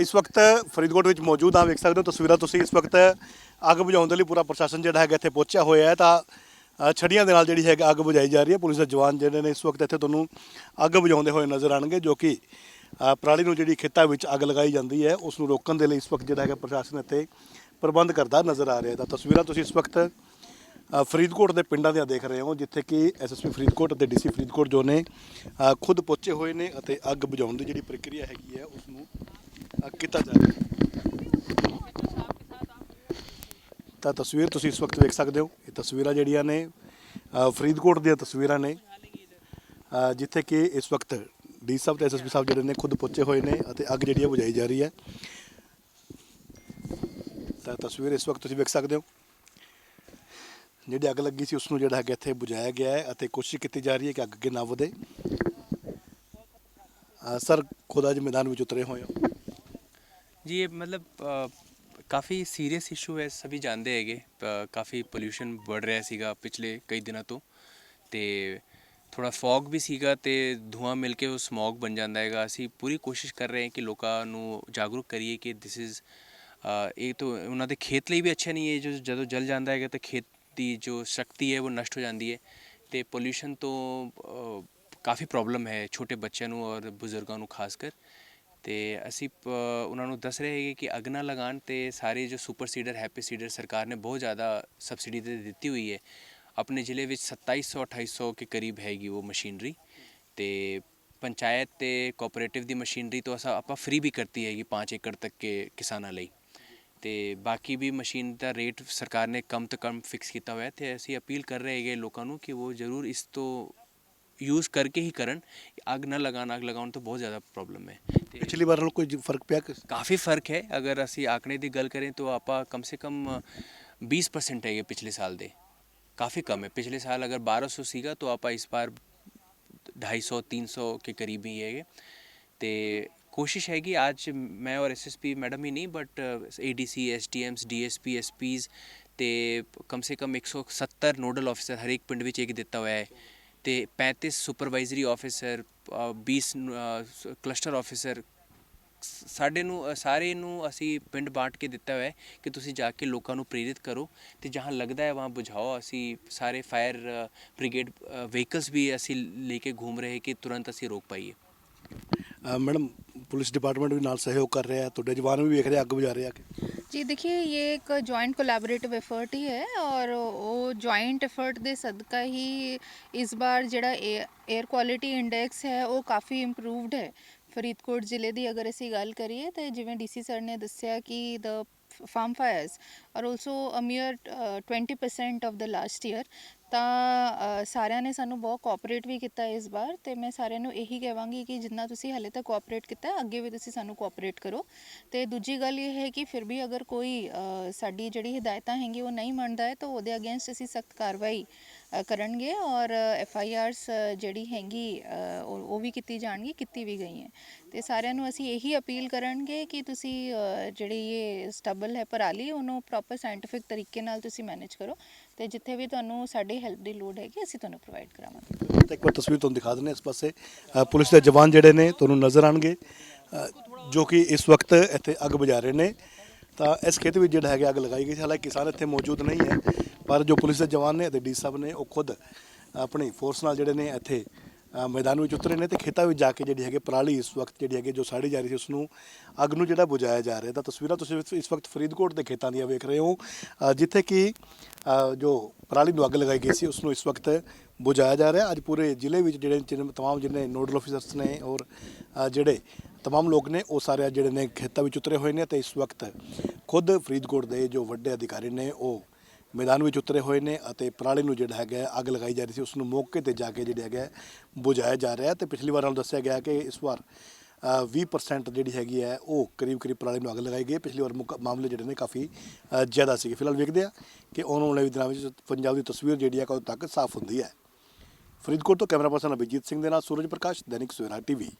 ਇਸ ਵਕਤ ਫਰੀਦਕੋਟ ਵਿੱਚ ਮੌਜੂਦ ਹਾਂ, ਵੇਖ ਸਕਦੇ ਹੋ ਤਸਵੀਰਾਂ ਤੁਸੀਂ। ਇਸ ਵਕਤ ਅੱਗ ਬੁਝਾਉਣ ਦੇ ਲਈ ਪੂਰਾ ਪ੍ਰਸ਼ਾਸਨ ਜਿਹੜਾ ਹੈਗਾ ਇੱਥੇ ਪਹੁੰਚਿਆ ਹੋਇਆ ਹੈ। ਤਾਂ ਛੜੀਆਂ ਦੇ ਨਾਲ ਜਿਹੜੀ ਹੈਗਾ ਅੱਗ ਬੁਝਾਈ ਜਾ ਰਹੀ ਹੈ। ਪੁਲਿਸ ਦੇ ਜਵਾਨ ਜਿਹੜੇ ਨੇ ਇਸ ਵਕਤ ਇੱਥੇ ਤੁਹਾਨੂੰ ਅੱਗ ਬੁਝਾਉਂਦੇ ਹੋਏ ਨਜ਼ਰ ਆਣਗੇ ਜੋ ਕਿ ਪਰਾਲੀ ਨੂੰ ਜਿਹੜੀ ਖੇਤਾਂ ਵਿੱਚ ਅੱਗ ਲਗਾਈ ਜਾਂਦੀ ਹੈ, ਉਸ ਨੂੰ ਰੋਕਣ ਦੇ ਲਈ ਇਸ ਵਕਤ ਜਿਹੜਾ ਹੈਗਾ ਪ੍ਰਸ਼ਾਸਨ ਇੱਥੇ ਪ੍ਰਬੰਧ ਕਰਦਾ ਨਜ਼ਰ ਆ ਰਿਹਾ ਤਾਂ ਤਸਵੀਰਾਂ ਤੁਸੀਂ ਇਸ ਵਕਤ ਫਰੀਦਕੋਟ ਦੇ ਪਿੰਡਾਂ ਦੀਆਂ ਦੇਖ ਰਹੇ ਹੋ, ਜਿੱਥੇ ਕਿ ਐਸਐਸਪੀ ਫਰੀਦਕੋਟ ਅਤੇ ਡੀਸੀ ਫਰੀਦਕੋਟ ਜੋ ਨੇ ਖੁਦ ਪਹੁੰਚੇ ਹੋਏ ਨੇ ਅਤੇ ਅੱਗ ਬੁਝਾਉਣ ਦੀ ਜਿਹੜੀ ਪ੍ਰਕਿਰਿਆ ਹੈਗੀ ਹੈ, ਉਸ ਨੂੰ ਕੀਤਾ ਜਾ ਰਿਹਾ। ਤਾਂ ਤਸਵੀਰ ਤੁਸੀਂ ਇਸ ਵਕਤ ਵੇਖ ਸਕਦੇ ਹੋ। ਇਹ ਤਸਵੀਰਾਂ ਜਿਹੜੀਆਂ ਨੇ ਫਰੀਦਕੋਟ ਦੀਆਂ ਤਸਵੀਰਾਂ ਨੇ। ਜਿੱਥੇ ਕਿ ਇਸ ਵਕਤ ਡੀ ਸਾਹਿਬ ਤੇ ਐਸਐਸਪੀ ਸਾਹਿਬ ਜਿਹੜੇ ਨੇ ਖੁਦ ਪਹੁੰਚੇ ਹੋਏ ਨੇ ਅਤੇ ਅੱਗ ਜਿਹੜੀ ਹੈ ਬੁਝਾਈ ਜਾ ਰਹੀ ਹੈ। ਤਾਂ ਤਸਵੀਰ ਇਸ ਵਕਤ ਤੁਸੀਂ ਵੇਖ ਸਕਦੇ ਹੋ। ਜਿਹੜੀ ਅੱਗ ਲੱਗੀ ਸੀ ਉਸ ਨੂੰ ਜਿਹੜਾ ਹੈਗਾ ਇੱਥੇ ਬੁਝਾਇਆ ਗਿਆ ਹੈ ਅਤੇ ਕੋਸ਼ਿਸ਼ ਕੀਤੀ ਜਾ ਰਹੀ ਹੈ ਕਿ ਅੱਗ ਅੱਗੇ ਨਾ ਵਧੇ। ਸਰ, ਖੁਦ ਅੱਜ ਮੈਦਾਨ ਵਿੱਚ ਉਤਰੇ ਹੋਏ ਹੋ। ਜੀ ਇਹ ਮਤਲਬ ਕਾਫੀ ਸੀਰੀਅਸ ਇਸ਼ੂ ਹੈ ਸਭੀ ਜਾਣਦੇ ਹੈਗੇ। ਅ, ਕਾਫੀ ਪੋਲਿਊਸ਼ਨ ਵੱਧ ਰਿਹਾ ਸੀਗਾ ਪਿਛਲੇ ਕਈ ਦਿਨਾਂ ਤੋਂ। ਤੇ ਥੋੜਾ ਫੌਗ ਵੀ ਸੀਗਾ ਤੇ ਧੂਆਂ ਮਿਲ ਕੇ ਉਹ ਸਮੌਗ ਬਣ ਜਾਂਦਾ ਹੈਗਾ। ਅਸੀਂ ਪੂਰੀ ਕੋਸ਼ਿਸ਼ ਕਰ ਰਹੇ ਹਾਂ ਕਿ ਲੋਕਾਂ ਨੂੰ ਜਾਗਰੂਕ ਕਰੀਏ ਕਿ ਦਿਸ ਇਜ਼ ਇਹ ਤਾਂ ਉਹਨਾਂ ਦੇ ਖੇਤ ਲਈ ਵੀ ਅੱਛਾ ਨਹੀਂ ਹੈ। ਜੋ ਜਦੋਂ ਜਲ ਜਾਂਦਾ ਹੈਗਾ ਤਾਂ ਖੇਤ ਦੀ ਜੋ ਸ਼ਕਤੀ ਹੈ ਉਹ ਨਸ਼ਟ ਹੋ ਜਾਂਦੀ ਹੈ। ਤੇ ਪੋਲਿਊਸ਼ਨ ਤੋਂ ਅ, ਕਾਫੀ ਪ੍ਰੋਬਲਮ ਹੈ ਛੋਟੇ ਬੱਚਿਆਂ ਨੂੰ ਔਰ ਬਜ਼ੁਰਗਾਂ ਨੂੰ ਖਾਸ ਕਰ ਤੇ ਅਸੀਂ ਪ- ਉਹਨਾਂ ਨੂੰ ਦੱਸ ਰਹੇ ਹੈਗੇ ਕਿ ਅੱਗ ਨਾ ਲਗਾਉਣ ਤੇ ਸਾਰੇ ਜੋ ਸੁਪਰ ਸੀਡਰ, ਹੈਪੀ ਸੀਡਰ ਸਰਕਾਰ ਨੇ ਬਹੁਤ ਜ਼ਿਆਦਾ ਸਬਸਿਡੀ ਤੇ ਦਿੱਤੀ ਹੋਈ ਹੈ। ਆਪਣੇ ਜ਼ਿਲ੍ਹੇ ਵਿੱਚ 2700 2800 ਕੇ ਕਰੀਬ ਹੈਗੀ ਉਹ ਮਸ਼ੀਨਰੀ ਤੇ ਪੰਚਾਇਤ ਤੇ ਕੋਆਪਰੇਟਿਵ ਦੀ ਮਸ਼ੀਨਰੀ ਤੋਂ ਅਸਾਂ, ਆਪਾਂ ਫ੍ਰੀ ਵੀ ਕਰਤੀ ਹੈਗੀ 5 ਏਕੜ ਤੱਕ ਕੇ ਕਿਸਾਨਾਂ ਲਈ। ਤੇ ਬਾਕੀ ਵੀ ਮਸ਼ੀਨ ਦਾ ਰੇਟ ਸਰਕਾਰ ਨੇ ਕਮ ਤੋਂ ਕਮ ਫਿਕਸ ਕੀਤਾ ਹੋਇਆ ਹੈ ਤੇ ਅਸੀਂ ਅਪੀਲ ਕਰ ਰਹੇ ਹੈਗੇ ਲੋਕਾਂ ਨੂੰ ਕਿ ਉਹ ਜ਼ਰੂਰ ਇਸ ਤੋਂ ਯੂਜ਼ ਕਰਕੇ ਹੀ ਕਰਨ ਅੱਗ ਨਾ ਲਗਾਉਣ ਅੱਗ ਲਗਾਉਣ ਤੋਂ ਬਹੁਤ ਜ਼ਿਆਦਾ ਪ੍ਰੋਬਲਮ ਹੈ ਤੇ ਪਿਛਲੀ ਵਾਰ ਨਾਲੋਂ ਕੋਈ ਫ਼ਰਕ ਪਿਆ ਕਿ ਕਾਫੀ ਫ਼ਰਕ ਹੈ ਅਗਰ ਅਸੀਂ ਆਕਣੇ ਦੀ ਗੱਲ ਕਰੇ ਤਾਂ ਆਪਾਂ ਕਮ ਸੇ ਕਮ 20% ਹੈਗੇ ਪਿਛਲੇ ਸਾਲ ਦੇ ਕਾਫੀ ਕਮ ਹੈ ਪਿਛਲੇ ਸਾਲ ਅਗਰ 1200 ਸੀਗਾ ਤਾਂ ਆਪਾਂ ਇਸ ਵਾਰ 250 300 ਕੇ ਕਰੀਬ ਹੀ ਹੈਗੇ ਤੇ ਕੋਸ਼ਿਸ਼ ਹੈਗੀ ਅੱਜ ਮੈਂ ਔਰ ਐਸਐਸਪੀ ਮੈਡਮ ਹੀ ਨਹੀਂ but ADC SDMs DSP SPs ਤੇ ਕਮ ਸੇ ਕਮ 170 ਨੋਡਲ ਆਫੀਸਰ ਹਰ ਇੱਕ ਪਿੰਡ ਵਿੱਚ ਇੱਕ ਦਿੱਤਾ ਹੋਇਆ ਹੈ ਤੇ 35 ਸੁਪਰਵਾਈਜ਼ਰੀ ਆਫੀਸਰ 20 ਕਲਸਟਰ ਆਫੀਸਰ, ਸਾਡੇ ਨੂੰ ਸਾਰੇ ਨੂੰ ਅਸੀਂ ਪਿੰਡ ਬਾਂਟ ਕੇ ਦਿੱਤਾ ਹੋਇਆ ਹੈ ਕਿ ਤੁਸੀਂ ਜਾ ਕੇ ਲੋਕਾਂ ਨੂੰ ਪ੍ਰੇਰਿਤ ਕਰੋ ਤੇ ਜਹਾਂ ਲੱਗਦਾ ਹੈ, ਵਹਾਂ ਬੁਝਾਓ। ਅਸੀਂ ਸਾਰੇ ਫਾਇਰ ਬ੍ਰਿਗੇਡ ਵਹੀਕਲਸ ਵੀ ਅਸੀਂ ਲੈ ਕੇ ਘੁੰਮ ਰਹੇ ਕਿ ਤੁਰੰਤ ਅਸੀਂ ਰੋਕ ਪਾਈਏ। ਮੈਡਮ, ਪੁਲਿਸ ਡਿਪਾਰਟਮੈਂਟ ਵੀ ਨਾਲ ਸਹਿਯੋਗ ਕਰ ਰਿਹਾ ਹੈ, ਤੁਹਾਡੇ ਜਵਾਨ ਵੀ ਵੇਖ ਰਹੇ, ਅੱਗ ਬੁਝਾ ਰਹੇ ਆ ਕਿ? ਜੀ ਦੇਖिए ये एक ਜੁਆਇੰਟ ਕੋਲੈਬੋਰੇਟਿਵ ਐਫਰਟ ਹੀ ਹੈ ਔਰ ਉਹ ਜੁਆਇੰਟ ਐਫਰਟ ਦੇ ਸਦਕਾ ਹੀ ਇਸ ਵਾਰ ਜਿਹੜਾ 에ਅਰ ਕੁਆਲਿਟੀ ਇੰਡੈਕਸ ਹੈ ਉਹ ਕਾਫੀ ਇੰਪਰੂਵਡ ਹੈ ਫਰੀਦਕੋਟ ਜ਼ਿਲ੍ਹੇ ਦੀ ਅਗਰ ਅਸੀਂ ਗੱਲ ਕਰੀਏ ਤਾਂ ਜਿਵੇਂ ਡੀਸੀ ਸਰ ਨੇ ਦੱਸਿਆ ਕਿ ਦ farm fires are also a mere uh, 20% of the last year ਤਾਂ ਸਾਰਿਆਂ ਨੇ ਸਾਨੂੰ ਬਹੁਤ ਕੋਆਪਰੇਟ ਵੀ ਕੀਤਾ ਇਸ ਵਾਰ ਤੇ ਮੈਂ ਸਾਰਿਆਂ ਨੂੰ ਇਹੀ ਕਹਾਂਗੀ ਕਿ ਜਿੰਨਾ ਤੁਸੀਂ ਹਲੇ ਤੱਕ ਕੋਆਪਰੇਟ ਕੀਤਾ, ਅੱਗੇ ਵੀ ਤੁਸੀਂ ਸਾਨੂੰ ਕੋਆਪਰੇਟ ਕਰੋ। ਤੇ ਦੂਜੀ ਗੱਲ ਇਹ ਹੈ ਕਿ ਫਿਰ ਵੀ ਅਗਰ ਕੋਈ ਸਾਡੀ ਜਿਹੜੀ ਹਦਾਇਤਾਂ ਹੈਗੀ ਉਹ ਨਹੀਂ ਮੰਨਦਾ ਹੈ, ਤਾਂ ਉਹਦੇ ਅਗੇਂਸਟ ਅਸੀਂ ਸਖਤ ਕਾਰਵਾਈ ਕਰਨਗੇ ਔਰ ਐਫ ਆਈ ਆਰਸ ਜਿਹੜੀ ਹੈਗੀ ਉਹ ਵੀ ਕੀਤੀ ਜਾਣਗੀ, ਕੀਤੀ ਵੀ ਗਈ ਹੈ ਤੇ ਸਾਰਿਆਂ ਨੂੰ ਅਸੀਂ ਇਹੀ ਅਪੀਲ ਕਰਨਗੇ ਕਿ ਤੁਸੀਂ ਜਿਹੜੀ ਇਹ ਸਟਬਲ ਹੈ ਪਰਾਲੀ, ਉਹਨੂੰ ਪ੍ਰੋਪਰ ਸਾਇੰਟੀਫਿਕ ਤਰੀਕੇ ਨਾਲ ਤੁਸੀਂ ਮੈਨੇਜ ਕਰੋ। ਤੇ ਜਿੱਥੇ ਵੀ ਤੁਹਾਨੂੰ ਸਾਡੀ ਹੈਲਪ ਦੀ ਲੋੜ ਹੈਗੀ, ਅਸੀਂ ਤੁਹਾਨੂੰ ਪ੍ਰੋਵਾਈਡ ਕਰਾਵਾਂਗੇ। ਤਾਂ ਇੱਕ ਵਾਰ ਤਸਵੀਰ ਤੁਹਾਨੂੰ ਦਿਖਾ ਦਿੰਦੇ ਹਾਂ ਇਸ ਪਾਸੇ। ਪੁਲਿਸ ਦੇ ਜਵਾਨ ਜਿਹੜੇ ਨੇ, ਤੁਹਾਨੂੰ ਨਜ਼ਰ ਆਣਗੇ ਜੋ ਕਿ ਇਸ ਵਕਤ ਇੱਥੇ ਅੱਗ ਬੁਝਾ ਰਹੇ ਨੇ। ਤਾਂ ਇਸ ਖੇਤ ਵਿੱਚ ਜਿਹੜਾ ਹੈਗਾ ਅੱਗ ਲਗਾਈ ਗਈ ਸੀ। ਹਾਲਾਂਕਿ ਕਿਸਾਨ ਇੱਥੇ ਮੌਜੂਦ ਨਹੀਂ ਹੈ ਪਰ ਜੋ ਪੁਲਿਸ ਦੇ ਜਵਾਨ ਨੇ ਅਤੇ ਡੀ ਸਾਹਿਬ ਨੇ ਉਹ ਖੁਦ ਆਪਣੀ ਫੋਰਸ ਨਾਲ ਜਿਹੜੇ ਨੇ ਇੱਥੇ ਅ, ਮੈਦਾਨ ਵਿੱਚ ਉਤਰੇ ਨੇ ਤੇ ਖੇਤਾਂ ਵਿੱਚ ਜਾ ਕੇ ਜਿਹੜੀ ਹੈਗੇ ਪਰਾਲੀ ਇਸ ਵਕਤ ਜਿਹੜੀ ਹੈਗੇ ਜੋ ਸਾੜੀ ਜਾ ਰਹੀ ਸੀ ਉਸ ਨੂੰ ਅੱਗ ਨੂੰ ਜਿਹੜਾ ਬੁਝਾਇਆ ਜਾ ਰਿਹਾ। ਤਾਂ ਤਸਵੀਰਾਂ ਤੁਸੀਂ ਇਸ- ਇਸ ਵਕਤ ਫਰੀਦਕੋਟ ਦੇ ਖੇਤਾਂ ਦੀਆਂ ਵੇਖ ਰਹੇ ਹੋ। ਅ, ਜਿੱਥੇ ਕਿ ਅ, ਜੋ ਪਰਾਲੀ ਨੂੰ ਅੱਗ ਲਗਾਈ ਗਈ ਸੀ ਉਸ ਨੂੰ ਇਸ ਵਕਤ ਬੁਝਾਇਆ ਜਾ ਰਿਹਾ। ਅੱਜ ਪੂਰੇ ਜ਼ਿਲ੍ਹੇ ਵਿੱਚ ਜਿਹੜੇ ਤਮਾਮ ਜਿੰਨੇ ਨੋਡਲ ਆਫੀਸਰਸ ਨੇ ਔਰ ਅ, ਜਿਹੜੇ ਤਮਾਮ ਲੋਕ ਨੇ ਉਹ ਸਾਰੇ ਜਿਹੜੇ ਨੇ ਖੇਤਾਂ ਵਿੱਚ ਉਤਰੇ ਹੋਏ ਨੇ ਤੇ ਇਸ ਵਕਤ ਖੁਦ ਫਰੀਦਕੋਟ ਦੇ ਜੋ ਵੱਡੇ ਅਧਿਕਾਰੀ ਨੇ ਉਹ ਮੈਦਾਨ ਵਿੱਚ ਉਤਰੇ ਹੋਏ ਨੇ ਅਤੇ ਪਰਾਲੀ ਨੂੰ ਜਿਹੜਾ ਹੈਗਾ ਹੈ, ਅੱਗ ਲਗਾਈ ਜਾ ਰਹੀ ਸੀ ਉਸ ਨੂੰ ਮੌਕੇ ਤੇ ਜਾ ਕੇ ਜਿਹੜਾ ਹੈਗਾ ਹੈ, ਬੁਝਾਇਆ ਜਾ ਰਿਹਾ ਹੈ ਤੇ ਪਿਛਲੀ ਵਾਰ ਨਾਲ ਦੱਸਿਆ ਗਿਆ ਕਿ ਇਸ ਵਾਰ ਅ, 20% ਜਿਹੜੀ ਹੈਗੀ ਹੈ ਉਹ ਕਰੀਬ ਕਰੀਬ ਪਰਾਲੀ ਨੂੰ ਅੱਗ ਲਗਾਈ ਗਈ ਹੈ। ਪਿਛਲੀ ਵਾਰ ਮੁਕ- ਮਾਮਲੇ ਜਿਹੜੇ ਨੇ ਕਾਫੀ ਅ, ਜ਼ਿਆਦਾ ਸੀਗੇ। ਫਿਲਹਾਲ ਵੇਖਦੇ ਆ ਕਿ ਆਉਣ ਵਾਲੇ ਦਿਨਾਂ ਵਿੱਚ ਪੰਜਾਬ ਦੀ ਤਸਵੀਰ ਜਿਹੜੀ ਹੈ ਕਦੋਂ ਤੱਕ ਸਾਫ਼ ਹੁੰਦੀ ਹੈ। ਫਰੀਦਕੋਟ ਤੋਂ ਕੈਮਰਾ ਪਰਸਨ ਅਭਿਜੀਤ ਸਿੰਘ ਦੇ ਨਾਲ ਸੂਰਜ ਪ੍ਰਕਾਸ਼ ਦੈਨਿਕ ਸਵੇਰਾ ਟੀਵੀ।